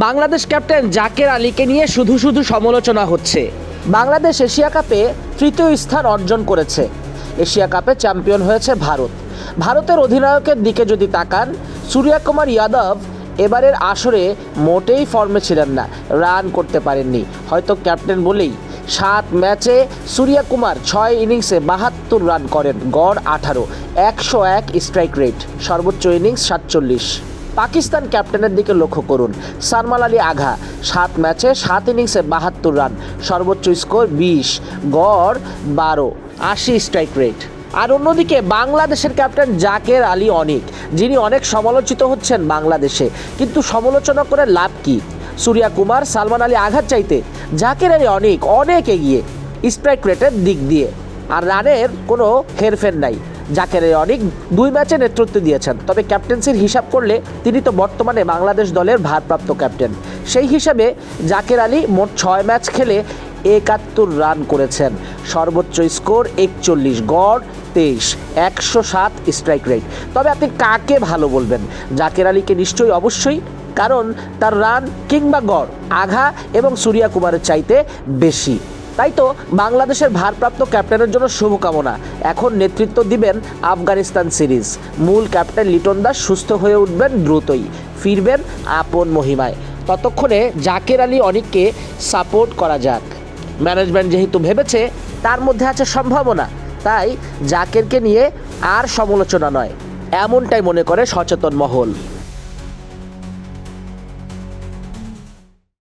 Bangladesh captain Zaker আলীকে নিয়ে শুধু শুধু সমালোচনা হচ্ছে। বাংলাদেশ এশিয়া কাপে তৃতীয় স্থান অর্জন করেছে। এশিয়া কাপে চ্যাম্পিয়ন হয়েছে ভারত। ভারতের অধিনায়কের দিকে যদি তাকান সূর্যা কুমার যাদব এবারের আসরে মোটেই ফর্মে ছিলেন না, রান করতে পারেননি। হয়তো ক্যাপ্টেন বলেই সাত ম্যাচে সূর্যা কুমার ছয় ইনিংসে বাহাত্তর রান করেন, গড় আঠারো, একশো এক স্ট্রাইক রেট, সর্বোচ্চ ইনিংস সাতচল্লিশ। পাকিস্তান ক্যাপ্টেনের দিকে লক্ষ্য করুন। সারমাল আলী আঘা, সাত ম্যাচে সাত ইনিংসে বাহাত্তর রান, সর্বোচ্চ স্কোর বিশ, গড় বারো, আশি স্ট্রাইক রেট। আর অন্যদিকে বাংলাদেশের ক্যাপ্টেন জাকের আলী অনিক, যিনি অনেক সমালোচিত হচ্ছেন বাংলাদেশে, কিন্তু সমালোচনা করে লাভ কি? সূর্যা কুমার, সালমান আলী আঘাত চাইতে জাকের আলী অনেক অনেক এগিয়ে স্ট্রাইক রেটের দিক দিয়ে, আর রানের কোনো হেরফের নাই। জাকের অনেক দুই ম্যাচে নেতৃত্ব দিয়েছেন। তবে ক্যাপ্টেন্সির হিসাব করলে তিনি তো বর্তমানে বাংলাদেশ দলের ভারপ্রাপ্ত ক্যাপ্টেন। সেই হিসাবে জাকের আলী মোট ছয় ম্যাচ খেলে একাত্তর রান করেছেন। সর্বোচ্চ স্কোর একচল্লিশ গড় তেইশ, একশো সাত স্ট্রাইক রেট। তবে আপনি কাকে ভালো বলবেন? জাকের আলীকে নিশ্চয়ই অবশ্যই, কারণ তার রান কিংবা গড় আঘা এবং সূর্যা কুমারের চাইতে বেশি। তাই তো বাংলাদেশের ভারপ্রাপ্ত ক্যাপ্টেনের জন্য শুভকামনা। এখন নেতৃত্ব দিবেন আফগানিস্তান সিরিজ। মূল ক্যাপ্টেন লিটন দাস সুস্থ হয়ে উঠবেন দ্রুতই। ফিরবেন আপন মহিমায়। ততক্ষণে জাকের আলী অনেককে সাপোর্ট করা যাক। ম্যানেজমেন্ট যেহেতু ভেবেছে, তার মধ্যে আছে সম্ভাবনা। তাই জাকেরকে নিয়ে আর সমালোচনা নয়। এমনটাই মনে করে সচেতন মহল।